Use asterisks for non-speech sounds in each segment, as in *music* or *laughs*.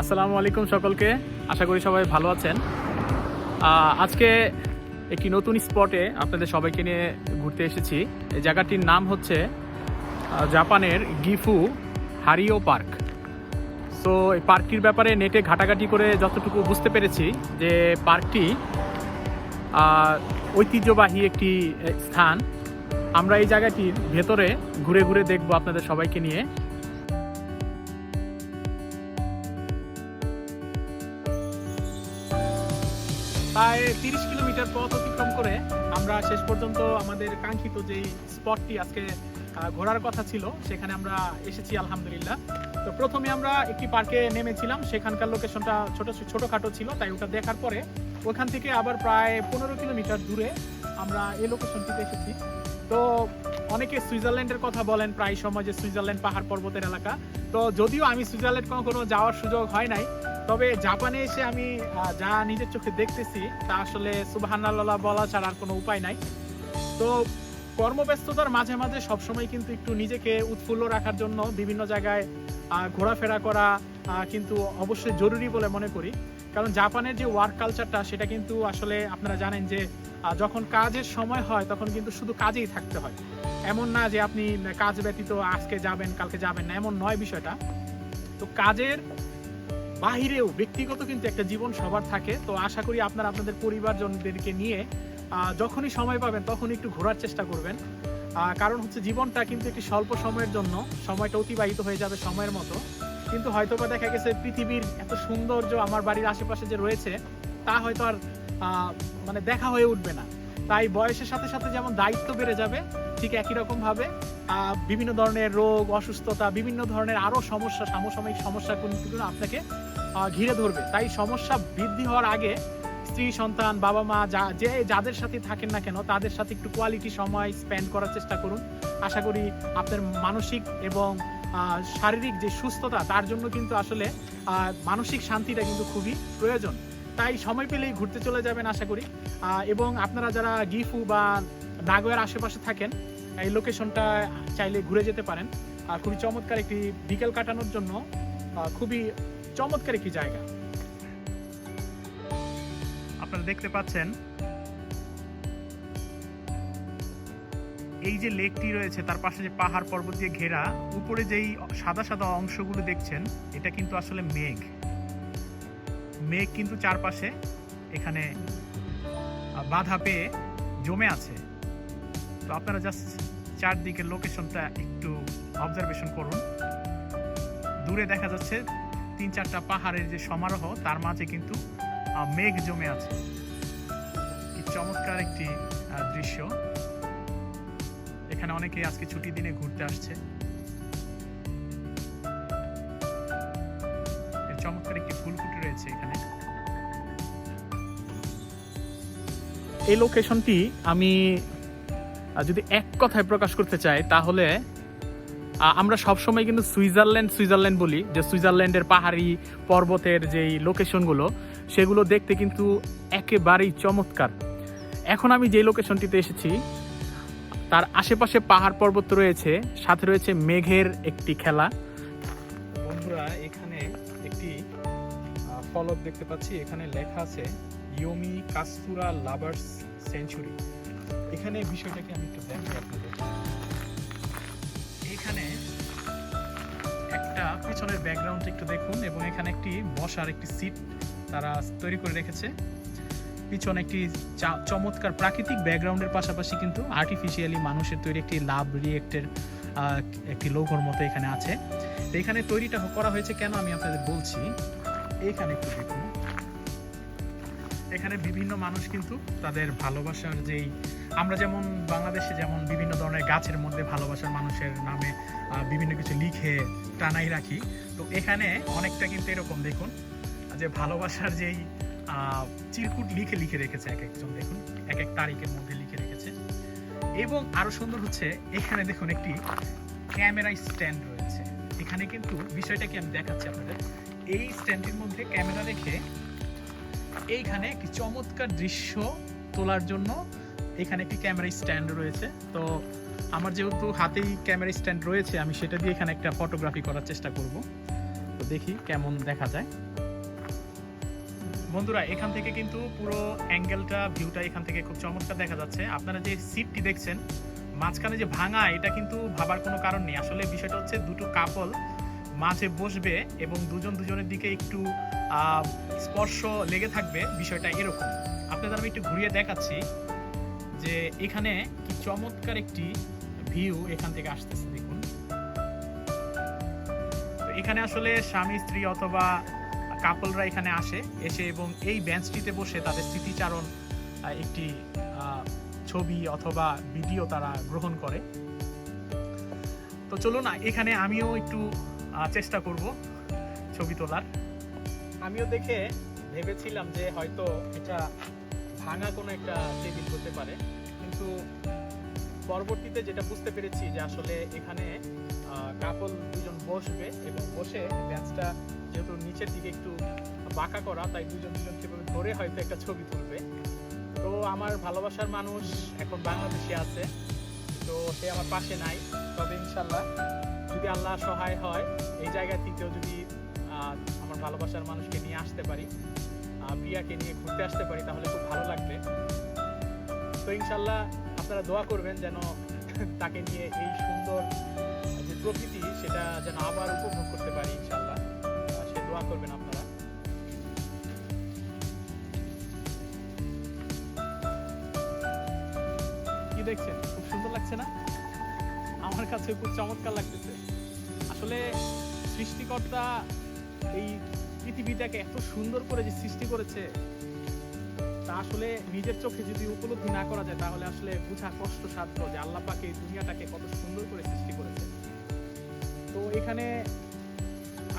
আসসালামু আলাইকুম সকলকে। আশা করি সবাই ভালো আছেন। আজকে একটি নতুন স্পটে আপনাদের সবাইকে নিয়ে ঘুরতে এসেছি। এই জায়গাটির নাম হচ্ছে জাপানের গিফু হারিও পার্ক। তো এই পার্কটির ব্যাপারে নেটে ঘাটাঘাটি করে যতটুকু বুঝতে পেরেছি যে পার্কটি ঐতিহ্যবাহী একটি স্থান। আমরা এই জায়গাটির ভেতরে ঘুরে ঘুরে দেখব আপনাদের সবাইকে নিয়ে। প্রায় তিরিশ কিলোমিটার পথ অতিক্রম করে আমরা শেষ পর্যন্ত আমাদের কাঙ্ক্ষিত যে স্পটটি আজকে ঘোরার কথা ছিল, সেখানে আমরা এসেছি আলহামদুলিল্লাহ। তো প্রথমে আমরা একটি পার্কে নেমেছিলাম, সেখানকার লোকেশনটা ছোট, ছোটোখাটো ছিল, তাই ওটা দেখার পরে ওখান থেকে আবার প্রায় পনেরো কিলোমিটার দূরে আমরা এই লোকেশনটিতে এসেছি। তো অনেকে সুইজারল্যান্ডের কথা বলেন, প্রায় সময় যে সুইজারল্যান্ড পাহাড় পর্বতের এলাকা। তো যদিও আমি সুইজারল্যান্ড কখনো যাওয়ার সুযোগ হয় নাই তবে জাপানে এসে আমি যা নিজের চোখে দেখতেছি, তা আসলে সুবাহান্নাল্লাহ বলা ছাড়া আর কোনো উপায় নাই। তো কর্মব্যস্ততার মাঝে মাঝে সবসময় কিন্তু একটু নিজেকে উৎফুল্ল রাখার জন্য বিভিন্ন জায়গায় ঘোরাফেরা করা কিন্তু অবশ্যই জরুরি বলে মনে করি। কারণ জাপানের যে ওয়ার্ক কালচারটা সেটা কিন্তু আসলে আপনারা জানেন যে যখন কাজের সময় হয়, তখন কিন্তু শুধু কাজেই থাকতে হয়। এমন না যে আপনি কাজ ব্যতীত আজকে যাবেন, কালকে যাবেন না, এমন নয় বিষয়টা। তো কাজের বাহিরেও ব্যক্তিগত কিন্তু একটা জীবন সবার থাকে। তো আশা করি আপনারা আপনাদের পরিবারজনদেরকে নিয়ে যখনই সময় পাবেন তখন একটু ঘোরার চেষ্টা করবেন। কারণ হচ্ছে জীবনটা কিন্তু একটি স্বল্প সময়ের জন্য সময়টা অতিবাহিত হয়ে যাবে সময়ের মতো। কিন্তু হয়তোবা দেখা গেছে পৃথিবীর এত সৌন্দর্য আমার বাড়ির আশেপাশে যে রয়েছে, তা হয়তো আর মানে দেখা হয়ে উঠবে না। তাই বয়সের সাথে সাথে যেমন দায়িত্ব বেড়ে যাবে, ঠিক একই রকমভাবে বিভিন্ন ধরনের রোগ, অসুস্থতা, বিভিন্ন ধরনের আরও সমস্যা, সমসাময়িক সমস্যা কিন্তু আপনাকে ঘিরে ধরবে। তাই সমস্যা বৃদ্ধি হওয়ার আগে স্ত্রী, সন্তান, বাবা মা, যা, যে, যাদের সাথে থাকেন না কেন, তাদের সাথে একটু কোয়ালিটি সময় স্পেন্ড করার চেষ্টা করুন। আশা করি আপনার মানসিক এবং শারীরিক যে সুস্থতা, তার জন্য কিন্তু আসলে মানসিক শান্তিটা কিন্তু খুবই প্রয়োজন। তাই সময় পেলেই ঘুরতে চলে যাবেন আশা করি। এবং আপনারা যারা গিফু বা নাগোয়ার আশেপাশে থাকেন, এই লোকেশনটা চাইলে ঘুরে যেতে পারেন। আর খুবই চমৎকার একটি বিকেল কাটানোর জন্য খুবই চমৎকার একটি জায়গা। আপনারা দেখতে পাচ্ছেন, এই যে লেকটি রয়েছে, তার পাশে যে পাহাড় পর্বত দিয়ে ঘেরা, উপরে যেই সাদা সাদা অংশগুলো দেখছেন, এটা কিন্তু আসলে মেঘ। মেঘ কিন্তু চারপাশে এখানে বাধা পেয়ে জমে আছে। তো আপনারা জাস্ট চারদিকের লোকেশনটা একটু অবজারভেশন করুন। দূরে দেখা যাচ্ছে তিন চারটা পাহাড়ের যে সমারোহ, তার মাঝে কিন্তু মেঘ জমে আছে। চমৎকার একটি দৃশ্য। এখানে অনেকে আজকে ছুটি দিনে ঘুরতে আসছে। চমৎকার একটি ফুল ফুটে রয়েছে এখানে। এই লোকেশনটি আমি যদি এক কথায় প্রকাশ করতে চাই, তাহলে আমরা সবসময় কিন্তু সুইজারল্যান্ড সুইজারল্যান্ড বলি, যে সুইজারল্যান্ডের পাহাড়ি পর্বতের যেই লোকেশনগুলো সেগুলো দেখতে কিন্তু একেবারেই চমৎকার। এখন আমি যে লোকেশনটিতে এসেছি, তার আশেপাশে পাহাড় পর্বত রয়েছে, সাথে রয়েছে মেঘের একটি খেলা। বন্ধুরা, এখানে একটি ফলক দেখতে পাচ্ছি, এখানে লেখা আছে ইয়োমি কাস্তুরা লাভার্স সেঞ্চুরি এখানে বিষয়টাকে আমি একটু দেখি আপনাদের। এখানে একটা পিছনের ব্যাকগ্রাউন্ড একটু দেখুন এবং এখানে একটি বসার একটি সিট তারা তৈরি করে রেখেছে। পিছনে একটি চমৎকার প্রাকৃতিক ব্যাকগ্রাউন্ডের পাশাপাশি কিন্তু আর্টিফিশিয়ালি মানুষের তৈরি একটি লাভ রিয়েক্টের একটি লৌঘর মতো এখানে আছে। এখানে তৈরিটা করা হয়েছে কেন আমি আপনাদের বলছি। এখানে একটু দেখুন। এখানে বিভিন্ন মানুষ কিন্তু তাদের ভালোবাসার যেই আমরা যেমন বাংলাদেশে যেমন বিভিন্ন ধরনের গাছের মধ্যে ভালোবাসার মানুষের নামে বিভিন্ন কিছু লিখে টানাই রাখি। তো এখানে অনেকটা কিন্তু এরকম দেখুন, যে ভালোবাসার যেই চিরকুট লিখে লিখে রেখেছে এক একজন, দেখুন, এক এক তারিখের মধ্যে লিখে রেখেছে। এবং আরও সুন্দর হচ্ছে, এখানে দেখুন একটি ক্যামেরা স্ট্যান্ড রয়েছে। এখানে কিন্তু বিষয়টাকে আমি দেখাচ্ছি আপনাদের। এই স্ট্যান্ডের মধ্যে ক্যামেরা রেখে এইখানে একটি চমৎকার দৃশ্য তোলার জন্য এখানে একটি ক্যামেরা স্ট্যান্ড রয়েছে। তো আমার যেহেতু হাতেই ক্যামেরা স্ট্যান্ড রয়েছে, আমি সেটা দিয়ে এখানে একটা ফটোগ্রাফি করার চেষ্টা করব। তো দেখি কেমন দেখা যায়। বন্ধুরা, এখান থেকে কিন্তু পুরো অ্যাঙ্গেলটা ভিউটা এখান থেকে খুব চমৎকার দেখা যাচ্ছে। আপনারা যে সিটটি দেখছেন, মাঝখানে যে ভাঙা, এটা কিন্তু ভাবার কোনো কারণ নেই। আসলে বিষয়টা হচ্ছে দুটো কাপল মাঝে বসবে এবং দুজন দুজনের দিকে একটু স্পর্শ লেগে থাকবে, বিষয়টা এরকম। আপনাদের আমি একটু ঘুরিয়ে দেখাচ্ছি। যে এখানে কি চমৎকার একটি ভিউ এখান থেকে আসতেছে, দেখুন। এখানে আসলে স্বামী, স্ত্রী অথবা কাপলরা এখানে আসে, এসে এবং এই বেঞ্চটিতে বসে তাদের স্মৃতিচারণ একটি ছবি অথবা ভিডিও তারা গ্রহণ করে। তো চলো না এখানে আমিও একটু চেষ্টা করব ছবি তোলার। আমিও দেখে ভেবেছিলাম যে হয়তো এটা ভাঙা কোনো একটা টেবিল হতে পারে। কিন্তু পরবর্তীতে যেটা বুঝতে পেরেছি যে আসলে এখানে কাপল দুজন বসবে এবং বসে বেঞ্চটা যেহেতু নিচের দিকে একটু বাঁকা করা, তাই দুজন দুজন সেভাবে ধরে হয়তো একটা ছবি তুলবে। তো আমার ভালোবাসার মানুষ এখন বাংলাদেশে আছে, তো সে আমার পাশে নাই। তবে ইনশাল্লাহ যদি আল্লাহ সহায় হয়, এই জায়গা থেকেও যদি আমার ভালোবাসার মানুষকে নিয়ে আসতে পারি প্রিয়াকে নিয়ে ঘুরতে আসতে পারি, তাহলে খুব ভালো লাগবে। তো ইনশাল্লাহ আপনারা দোয়া করবেন যেন *laughs* তাকে নিয়ে এই সুন্দর যে প্রকৃতি, সেটা যেন আবার উপভোগ করতে পারি ইনশাল্লাহ। সে দোয়া করবেন আপনারা। কি দেখছেন? খুব সুন্দর লাগছে না? আমার কাছে খুব চমৎকার লাগতেছে। আসলে সৃষ্টিকর্তা এই পৃথিবীটাকে এত সুন্দর করে যে সৃষ্টি করেছে, তা আসলে নিজের চোখে যদি উপলব্ধি না করা যায়, তাহলে আসলে বোঝা কষ্ট সাধ্য যে আল্লাহ পাকে দুনিয়াটাকে কত সুন্দর করে সৃষ্টি করেছে। তো এখানে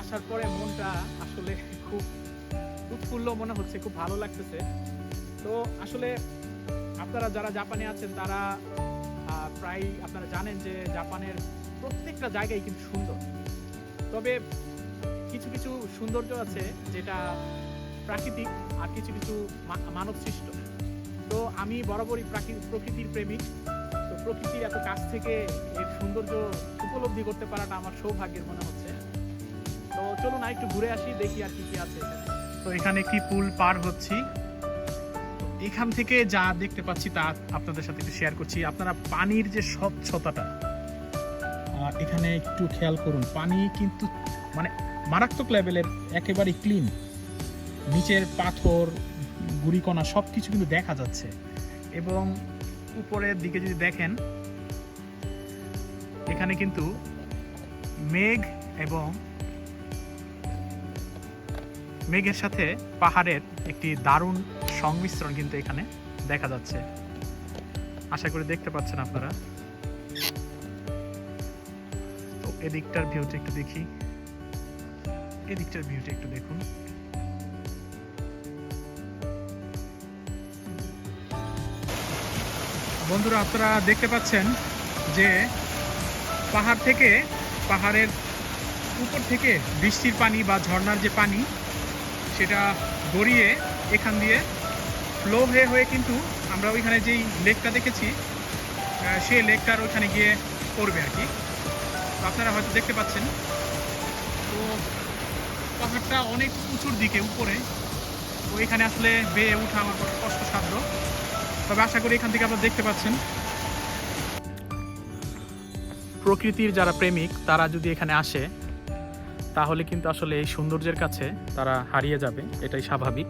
আসার পরে মনটা আসলে খুব উৎফুল্ল মনে হচ্ছে, খুব ভালো লাগতেছে। তো আসলে আপনারা যারা জাপানে আছেন, তারা প্রায় আপনারা জানেন যে জাপানের প্রত্যেকটা জায়গায় কিন্তু সুন্দর। তবে কিছু কিছু সৌন্দর্য আছে যেটা প্রাকৃতিক আর কিছু কিছু মানব সৃষ্ট তো আমি বরাবরই প্রাকৃ- প্রকৃতির প্রেমিক। তো প্রকৃতির এত কাছ থেকে এর সৌন্দর্য উপলব্ধি করতে পারাটা আমার সৌভাগ্যের মনে হচ্ছে। তো চলুন না একটু ঘুরে আসি, দেখি আর কি কি আছে তো এখানে কি পুল পার হচ্ছি। এখান থেকে যা দেখতে পাচ্ছি তা আপনাদের সাথে একটু শেয়ার করছি। আপনারা পানির যে স্বচ্ছতাটা এখানে একটু খেয়াল করুন। পানি কিন্তু মানে মারাত্মক লেভেলের, একেবারে ক্লিন নিচের পাথর, গুড়িকণা সব কিছু কিন্তু দেখা যাচ্ছে। এবং উপরের দিকে যদি দেখেন, এখানে কিন্তু মেঘ এবং মেঘের সাথে পাহাড়ের একটি দারুণ সংমিশ্রণ কিন্তু এখানে দেখা যাচ্ছে। আশা করি দেখতে পাচ্ছেন আপনারা। তো এদিকটার ভিউটা একটু দেখি। এদিকটার ভিউটা একটু দেখুন। বন্ধুরা, আপনারা দেখতে পাচ্ছেন যে পাহাড় থেকে, পাহাড়ের উপর থেকে বৃষ্টির পানি বা ঝর্ণার যে পানি, সেটা গড়িয়ে এখান দিয়ে ফ্লো হয়ে হয়ে কিন্তু আমরা ওইখানে যেই লেকটা দেখেছি সেই লেকটার ওইখানে গিয়ে পড়বে আর কি। আপনারা হয়তো দেখতে পাচ্ছেন। তো পাহাড়টা অনেক উঁচুর দিকে, উপরে। তো এখানে আসলে বেয়ে ওঠা আমার কষ্ট কষ্টসাধ্য। তবে আশা করি এখান থেকে আপনারা দেখতে পাচ্ছেন। প্রকৃতির যারা প্রেমিক, তারা যদি এখানে আসে, তাহলে কিন্তু আসলে এই সৌন্দর্যের কাছে তারা হারিয়ে যাবে। এটাই স্বাভাবিক।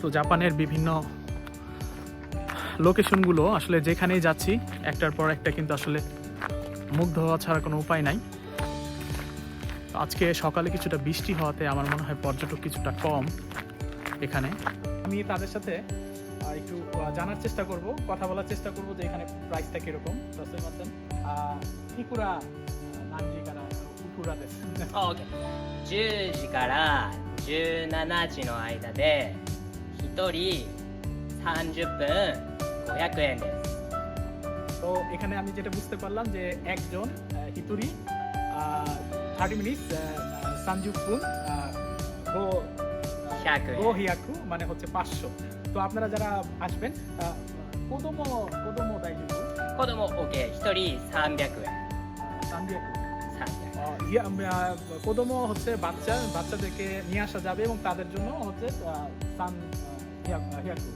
তো জাপানের বিভিন্ন লোকেশনগুলো, আসলে যেখানেই যাচ্ছি, একটার পর একটা কিন্তু আসলে মুগ্ধ হওয়া ছাড়া কোনো উপায় নাই। আজকে সকালে কিছুটা বৃষ্টি হওয়াতে আমার মনে হয় পর্যটক কিছুটা কম এখানে আমি তাদের সাথে আহ, একটু আহ, জানার চেষ্টা করব কথা বলার চেষ্টা করব যে এখানে প্রাইসটা কিরকম বুঝতে পারছেন ইকুরা নানজি কারা উকুরা দেশ OK 10時から17時の間で1人30分500円です তো এখানে আমি যেটা বুঝতে পারলাম যে একজন আহ, হিতুরি থার্টি মিনিট সানজুপুন গো 100 গো 円 হিয়াকু মানে হচ্ছে পাঁচশো তো আপনারা যারা আসবেন কোদমো কোদমো দাইজুকু 子供 OK 1人300円 সানজিয়াকু 300円 ইয়া, আহ, কোদোমো হচ্ছে বাচ্চা বাচ্চাদেরকে নিয়ে আসা যাবে এবং তাদের জন্য হচ্ছে আহ, সান আহ, হিয়া- হিয়াকু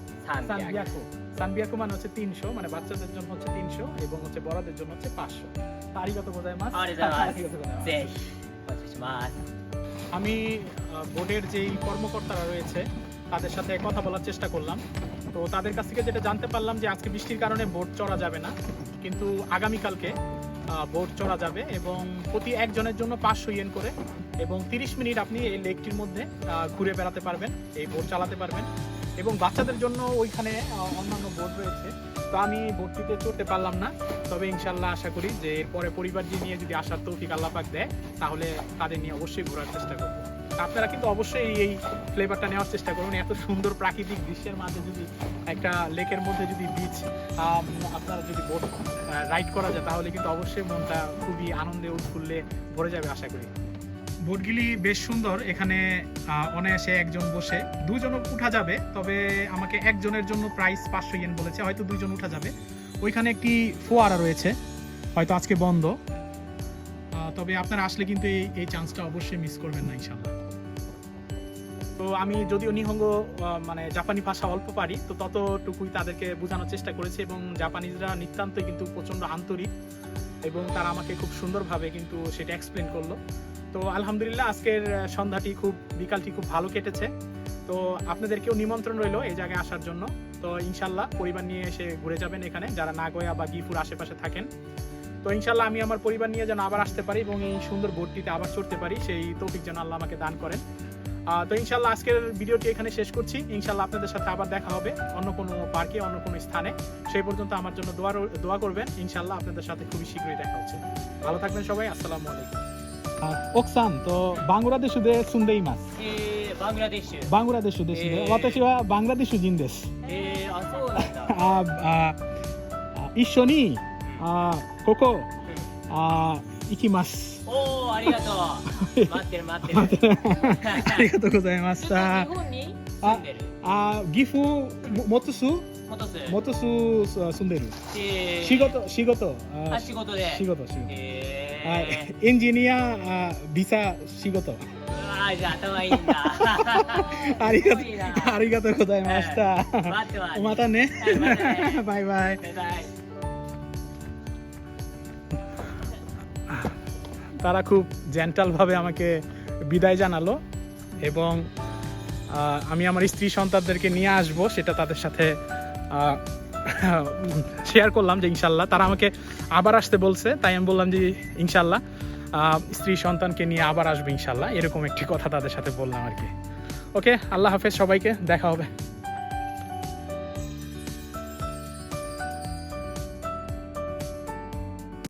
সানবিয়াকো মানে হচ্ছে তিনশো মানে বাচ্চাদের জন্য হচ্ছে তিনশো এবং হচ্ছে বড়দের জন্য হচ্ছে পাঁচশো। তারই বোঝায় মাছ? আমি বোর্ডের যে কর্মকর্তারা রয়েছে তাদের সাথে কথা বলার চেষ্টা করলাম। তো তাদের কাছ থেকে যেটা জানতে পারলাম যে আজকে বৃষ্টির কারণে বোর্ড চড়া যাবে না কিন্তু আগামীকালকে বোর্ড চড়া যাবে এবং প্রতি একজনের জন্য পাঁচশো ইয়েন করে এবং তিরিশ মিনিট আপনি এই লেকটির মধ্যে ঘুরে বেড়াতে পারবেন এই বোর্ড চালাতে পারবেন। এবং বাচ্চাদের জন্য ওইখানে অন্যান্য বোট রয়েছে। তো আমি বোটটিতে চড়তে পারলাম না। তবে ইনশাল্লাহ আশা করি যে এরপরে পরিবার নিয়ে যদি আসার তৌফিক আল্লাহ পাক দেয়, তাহলে তাদের নিয়ে অবশ্যই ঘোরার চেষ্টা করব। আপনারা কিন্তু অবশ্যই এই ফ্লেভারটা নেওয়ার চেষ্টা করুন। এত সুন্দর প্রাকৃতিক দৃশ্যের মাঝে যদি একটা লেকের মধ্যে যদি বিচ আপনারা যদি বোট রাইড করা যায়, তাহলে কিন্তু অবশ্যই মনটা খুবই আনন্দে উৎফুল্লে ভরে যাবে, আশা করি। বোটগুলি বেশ সুন্দর। এখানে অনায়াসে একজন বসে। দুজন উঠা যাবে, তবে আমাকে একজনের জন্য প্রাইস পাঁচশো ইয়েন বলেছে, হয়তো দুইজন উঠা যাবে। ওইখানে একটি ফোয়ারা রয়েছে, হয়তো আজকে বন্ধ। তবে আপনারা আসলে কিন্তু এই এই চান্সটা অবশ্যই মিস করবেন না ইনশাল্লাহ তো আমি যদিও নিহঙ্গ মানে জাপানি ভাষা অল্প পারি, তো ততটুকুই তাদেরকে বোঝানোর চেষ্টা করেছি এবং জাপানিজরা নিতান্তই কিন্তু প্রচণ্ড আন্তরিক এবং তারা আমাকে খুব সুন্দরভাবে কিন্তু সেটা এক্সপ্লেন করল। তো আলহামদুলিল্লাহ আজকের সন্ধ্যাটি খুব, বিকালটি খুব ভালো কেটেছে। তো আপনাদেরকেও নিমন্ত্রণ রইল এই জায়গায় আসার জন্য। তো ইনশাল্লাহ পরিবার নিয়ে এসে ঘুরে যাবেন এখানে, যারা নাগোয়া বা গিফুর আশেপাশে থাকেন। তো ইনশাল্লাহ আমি আমার পরিবার নিয়ে যেন আবার আসতে পারি এবং এই সুন্দর বোটটিতে আবার চড়তে পারি, সেই তৌফিক যেন আল্লাহ আমাকে দান করেন। তো ইনশাল্লাহ আজকের ভিডিওটি এখানে শেষ করছি। ইনশাল্লাহ আপনাদের সাথে আবার দেখা হবে অন্য কোনো পার্কে, অন্য কোনো স্থানে। সেই পর্যন্ত আমার জন্য দোয়া দোয়া করবেন। ইনশাল্লাহ আপনাদের সাথে খুবই শীঘ্রই দেখা হচ্ছে। ভালো থাকবেন সবাই, আসসালামু আলাইকুম। 옥산とバングラデシュで住んでいます。えー、バングラデシュ。バングラデシュですね、えー。私はバングラデシュ人です。えー、あそうなんだ。*laughs* あああ一緒にあここあ行きます。おおありがとう。待ってる待ってる。*laughs* ありがとうございましずっと日た本に住んでる？あ岐阜も元巣元巣元巣住んでる。えー、仕事仕事。ああ仕事で。仕事仕事。えはいー、*laughs* *laughs* エンジニアあビザ仕事うわーじゃあ頭いいんだありがとうすごいなありがとうございました待ってますまたねはいまたねバイバイバイバイ তারা খুব জেন্টালভাবে আমাকে বিদায় জানালো এবং আহ, আমি আমার স্ত্রী সন্তানদেরকে নিয়ে আসব সেটা তাদের সাথে শেয়ার করলাম যে ইনশাল্লাহ তারা আমাকে আবার আসতে বলছে, তাই আমি বললাম যে ইনশাল্লাহ স্ত্রী সন্তানকে নিয়ে আবার আসবে ইনশাল্লাহ, এরকম একটি কথা তাদের সাথে বললাম আর কি। ওকে আল্লাহ হাফেজ সবাইকে, দেখা হবে।